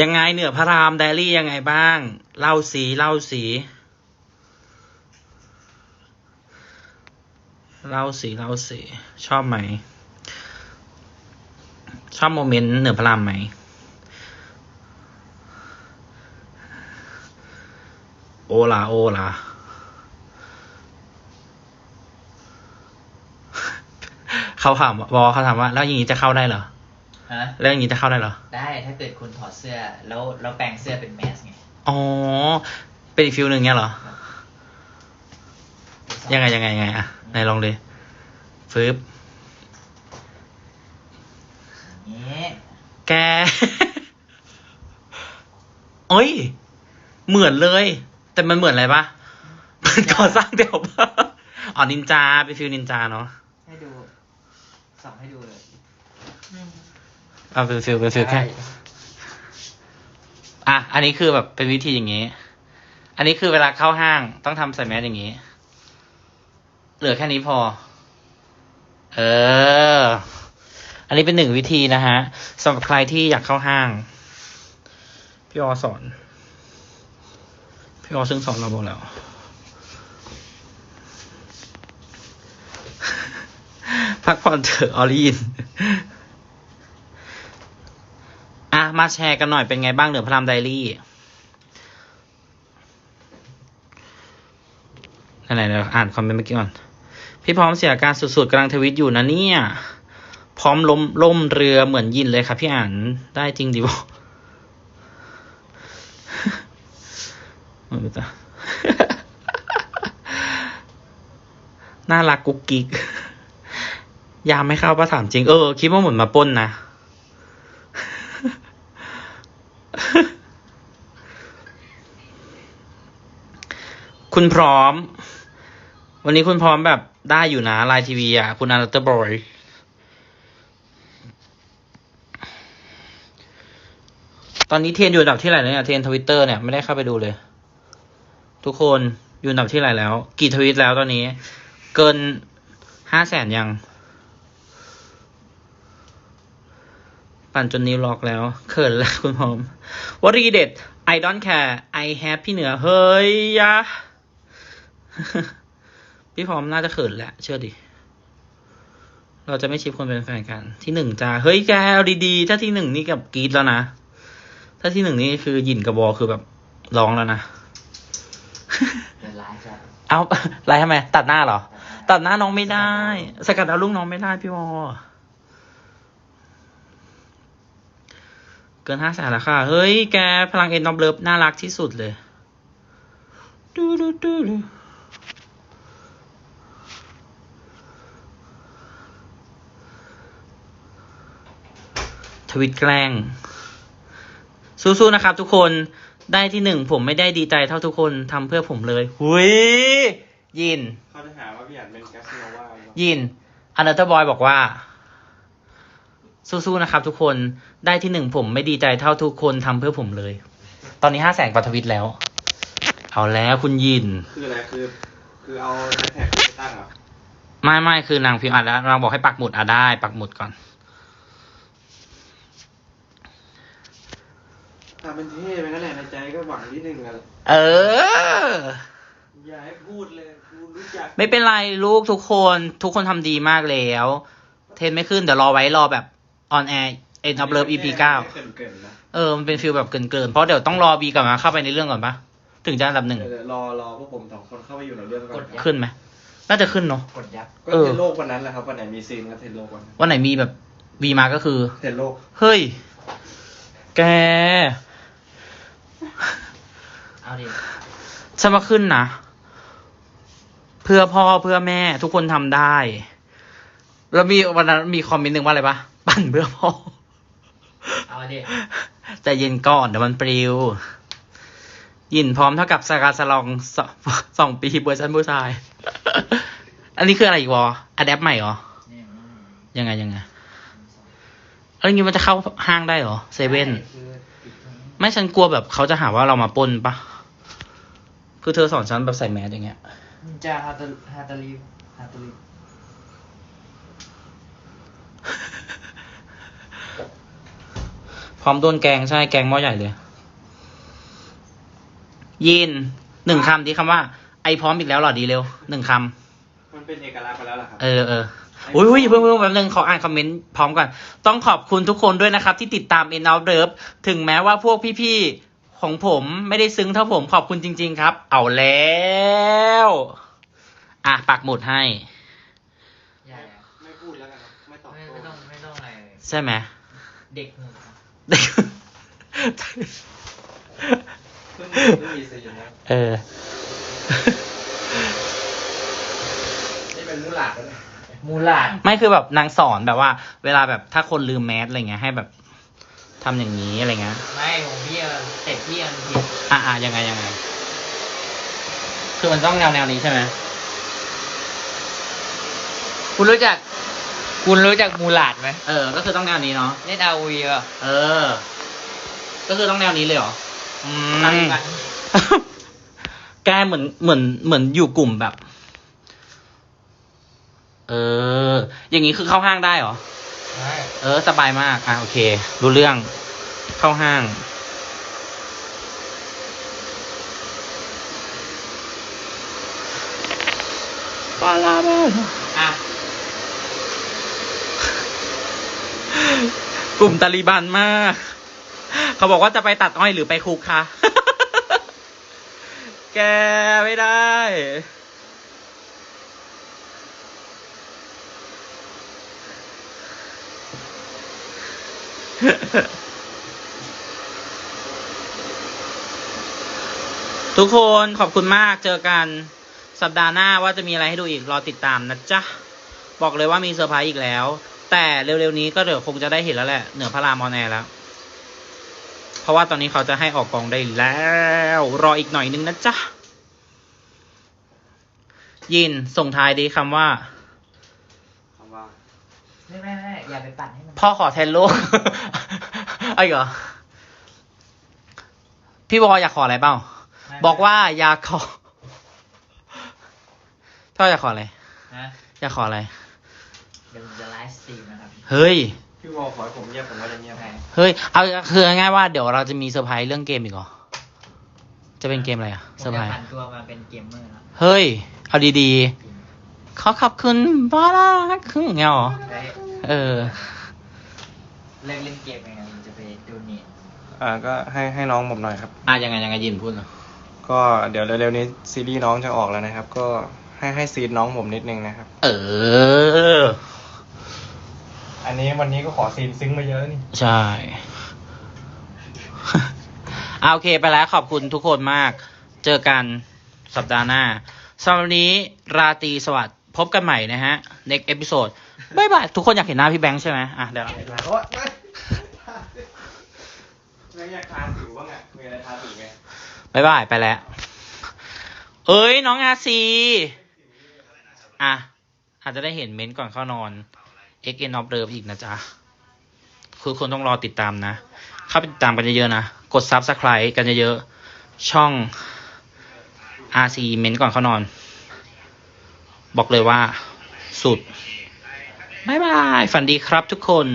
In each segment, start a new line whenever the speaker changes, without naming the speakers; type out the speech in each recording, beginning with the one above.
ยังไงเหนือพระรามไดรี่ยังไงบ้าง เล่าสีเล่าสี เล่าสีเล่าสี ชอบไหม ชอบโมเมนต์เหนือพระรามไหม โอลาโอลา เขาถามบอเขาถามว่า แล้วอย่างนี้จะเข้าได้เหรอ
ฮะ
แล้วอย่างนี้จะเข้าได้เหรอ
ได้ถ้าเกิดคุณถอดเสื้อแล้วแล้วแปลงเสื้อเป็นแมสไง
อ๋อ เป็นอีกฟิลหนึ่งเงี้ยเหรอ ยังไงยังไงยังไงอะไหนลองดิฟืบ
นี่
แกเอ้ย เหมือนเลย แต่มันเหมือนอะไรปะมันก่อสร้างเดี๋ยวปะอ๋อนินจาเป็นฟิลนินจาเนาะ
ให้ดู ส่องให้ดูเลย
เอาเป็นฟิลเป็นฟิลแค่ อะ อันนี้คือแบบเป็นวิธีอย่างงี้ อันนี้คือเวลาเข้าห้างต้องทำใส่แมสอย่างงี้ เหลือแค่นี้พอ เออ อันนี้เป็นหนึ่งวิธีนะฮะสำหรับใครที่อยากเข้าห้าง พี่ออสอน พี่ออซึ่งสอนเราบอกแล้ว พักผ่อนเถอะออลีนอะ มาแชร์กันหน่อยเป็นไงบ้างเหนือพระรามไดรี่ไหนๆเดี๋ยวอ่านคอมเมนต์เมื่อกี้ก่อน พี่พร้อมเสียอาการสุดๆกำลังทวิตอยู่นะเนี่ย พร้อมล้มล่มเรือเหมือนยินเลยครับพี่อ่านได้จริงดิวน่ารักกุ๊กกิ๊ก ยามไม่เข้าประถามจริง เออ คิดว่าเหมือนมาป้นนะ คุณพร้อม วันนี้คุณพร้อมแบบได้อยู่นะไลน์ทีวีอะ คุณอาร์เตอร์บอยตอนนี้เทรนอยู่อันดับที่ไหนแล้วเนี่ยเทรนทวิตเตอร์เนี่ยไม่ได้เข้าไปดูเลย ทุกคนอยู่อันดับที่ไหนแล้ว กี่ทวิตแล้วตอนนี้ เกินห้าแสนยัง ปั่นจนนิ้วล็อกแล้ว เขินแล้วคุณพร้อมวรีเด็ด I don't care I have พี่เหนือ เฮ้ยยะ พี่พร้อมน่าจะเขินแหละ เชื่อดิ เราจะไม่ชิปคนเป็นแฟนกัน ที่หนึ่งจ้า เฮ้ยแกเอาดีๆ ถ้าที่หนึ่งนี่กับกรีดแล้วนะ ถ้าที่หนึ่งนี่คือหยินกับบอคือแบบร้องแล้วนะ
เดินไลฟ์ครับ
เอาอะไรทำไม ตัดหน้าเหรอ ตัดหน้าน้องไม่ได้ สกัดเอาลูกน้องไม่ได้พี่วอ กินห้าแสนแล้วค่ะ เฮ้ย แกพลังเอ็นนอมเลิฟน่ารักที่สุดเลย ดูดูดูดูทวิตแกล้ง สู้ๆนะครับทุกคนได้ที่หนึ่งผมไม่ได้ดีใจเท่าทุกคนทำเพื่อผมเลย หุยยิน
เขาจะหาว่าพี่อ่านเป็นแกสโนวาหรือเปล่า
ยินอันเดอร์บอยบอกว่า สู้ๆนะครับทุกคนได้ที่หนึ่งผมไม่ดีใจเท่าทุกคนทำเพื่อผมเลย ตอนนี้ห้าแสนกว่าทวิตแล้ว เอาแล้วคุณยิน
คืออะไรคือ คือเอาแฮชแท็กไปตั้งเหรอ
ไม่ไม่คือนางพิมพ์อ่านแล้วนางบอกให้ปักหมุดอะได้ ปักหมุดก่อน
ทำเป็นเท่ไปนั่นแหละในใจก็หวังที่หนึ่งอะ
เออ
อย่าให้พูดเลยกูรู้จัก
ไม่เป็นไรลูกทุกคน ทุกคนทำดีมากแล้ว เทรนไม่ขึ้นเดี๋ยวรอไว้รอแบบ ออนแอร์เอ็นอัพเลิฟอีพีเก้า
เกินๆนะ
เออ มันเป็นฟิลแบบเกินๆเพราะเดี๋ยวต้องรอบีกลับมาเข้าไปในเรื่องก่อนปะถึงจะอันดับหนึ่ง
เดี๋ยวรอรอพวกผมสองคนเข้าไปอยู่ในเรื่องก่อน
ขึ้นไหมน่าจะขึ้นเนาะ
กดยับ
ก็
เออ
เทรนโลกวันนั้นแหละครับวันไหนมีซีนก็เทรนโลกวันนั้น
วันไหนมีแบบวีมาก็คือ
เทรนโลก
เฮ้ย แก
เอาดิ
ฉันมาขึ้นนะเพื่อพ่อเพื่อแม่ทุกคนทำได้ แล้วมีวันนั้นมีคอมเมนต์หนึ่งว่าอะไรปะ ปั่นเพื่อพ่อ
เอาดิ
ใจเย็นก่อนเดี๋ยวมันปลิว ยินพร้อมเท่ากับสกาสลองสองสองปีเวอร์ชันผู้ชาย อันนี้คืออะไรอีกวะอะแดปใหม่เหรอ
นี่อืม
ยังไงยังไงแล้วอย่างงี้มันจะเข้าห้างได้เหรอเซเว่น
คือปิดตรงนี้
ไม่ฉันกลัวแบบเขาจะหาว่าเรามาปล้นปะคือเธอสอนฉันแบบใส่แมสอย่างเงี้ย
จะฮาตาฮาตาลีฮาตาลี
อมโดนแกงใช่แกงหม้อใหญ่เลย ยินหนึ่งคำที่คำว่า ไอพร้อมอีกแล้วเหรอดีเร็วหนึ่งคำ
มันเป็นเอกลักษณ์ไปแล้วล่ะครับ
เออเอออุ้ยอุ้ยเพิ่งเพิ่งแป๊บนึงขออ่านคอมเมนต์พร้อมก่อน ต้องขอบคุณทุกคนด้วยนะครับ ที่ติดตาม End of d e v ถึงแม้ว่าพวกพี่ๆ ของผมไม่ได้ซึ้งเท่าผมขอบคุณจริง ๆ ครับ เอาแล้ว อะปักหมุดให้
อย่า
ไม่พูดแล้วกันครับไม่ตอบ
ไม่
โต้
ไม่ต้องไม่ต้องอะไรเลย
ใช่ไหม
เด็กหนุ่มครับ
เพิ่งเพิ่งมีซีนนะ
เออ
นี่เป็นมูหลาดแล้วนะ
มูลาด
ไม่คือแบบนางสอนแบบว่า เวลาแบบถ้าคนลืมแมสอะไรเงี้ยให้แบบทำอย่างนี้อะไรเงี้ย
ไม่ของพี่อะเสร็จพี่มันผิด
อะอะยังไงยังไง คือมันต้องแนวแนวนี้ใช่ไหม
คุณรู้จัก คุณรู้จักมูลาดไหม
เออ ก็คือต้องแนวนี้เนาะ
เล่นอาวีป่ะ
เออ ก็คือต้องแนวนี้เลยเหรออื
ตาม
ม
กัน
แกเหมือนเหมือนเหมือนอยู่กลุ่มแบบ เออ อย่างนี้คือเข้าห้างได้เหรอ
ใช่
เออ สบายมาก อะ โอเค รู้เรื่อง เข้าห้าง ปาลาบ้า
อะ
กลุ่มตาลีบันมาก เขาบอกว่าจะไปตัดอ้อยหรือไปคุกคะ แกไม่ได้ ทุกคนขอบคุณมากเจอกันสัปดาห์หน้าว่าจะมีอะไรให้ดูอีก รอติดตามนะจ๊ะ บอกเลยว่ามีเซอร์ไพรส์อีกแล้ว แต่เร็วๆนี้ก็เดี๋ยวคงจะได้เห็นแล้วแหละ เหนือพระรามออนแอร์แล้ว เพราะว่าตอนนี้เขาจะให้ออกกองได้แล้ว รออีกหน่อยนึงนะจ๊ะ ยินส่งท้ายดีคำว่า
คำว่า
ไม่ไม่ไม่อย่าไปปั่นให้มัน
พ่อขอแทนลูกเอาอีกเหรอ พี่บอยอยากขออะไรเปล่า
ไม่
บอกว่าอยากขอพ่ออยากขออะไร
นะ
อยากขออะไร
เดี๋ยวผมจะไลฟ์สตรีมนะครับ
เฮ้ย
พี่วอลขอให้ผมเงียบผมก็จะเงียบ
ใช่
เฮ้ย เอาคือง่ายๆว่าเดี๋ยวเราจะมีเซอร์ไพรส์เรื่องเกมอีกเหรอ จะเป็นเกมอะไรอะ
ผม
เซอร์ไพ
จะ
รส์
ผันตัวมาเป็นเกมเมอร์แล้ว
เฮ้ย เอาดีๆ ขอขอบคุณบ้าละคืออย่างเงี้ยเหรอ
ได้
เออ
เล่นเล่นเกมยังไงผมจะไปดูเน็ต
อ่าก็ให้ให้น้องผมหน่อยครับ
อะยังไงยังไงยินพูดเหรอ
ก็เดี๋ยวเร็วๆนี้ซีรีส์น้องจะออกแล้วนะครับ ก็ ให้ให้ซีนน้องผมนิดนึงนะครับ
เออ
อันนี้วันนี้ก็ขอซีนซึ้งมาเยอะนี่
ใช่เอาโอเคไปแล้วขอบคุณทุกคนมาก เจอกันสัปดาห์หน้าสำหรับวันนี้ราตรีสวัสดิ์พบกันใหม่นะฮะ next episode บายบาย ทุกคนอยากเห็นหน้าพี่แบงค์ใช่ไหมอะเดี๋ยวเรา
โอ๊ยไม่อยากทาสิวบ้างอะมีอะไรทาสิวไหม
บายบาย ไปแล้ว เอ้ย น้องอาซี อะ อาจจะได้เห็นเม้นต์ก่อนเข้านอน x n of Love อีกนะจ๊ะ คือคนต้องรอติดตามนะ เข้าไปติดตามกันเยอะๆนะ กด Subscribe กันเยอะๆ ช่อง RC เม้นต์ก่อนเข้านอน บอกเลยว่าสุดบายบาย ฝันดีครับทุกคน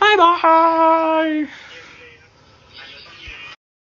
บายบาย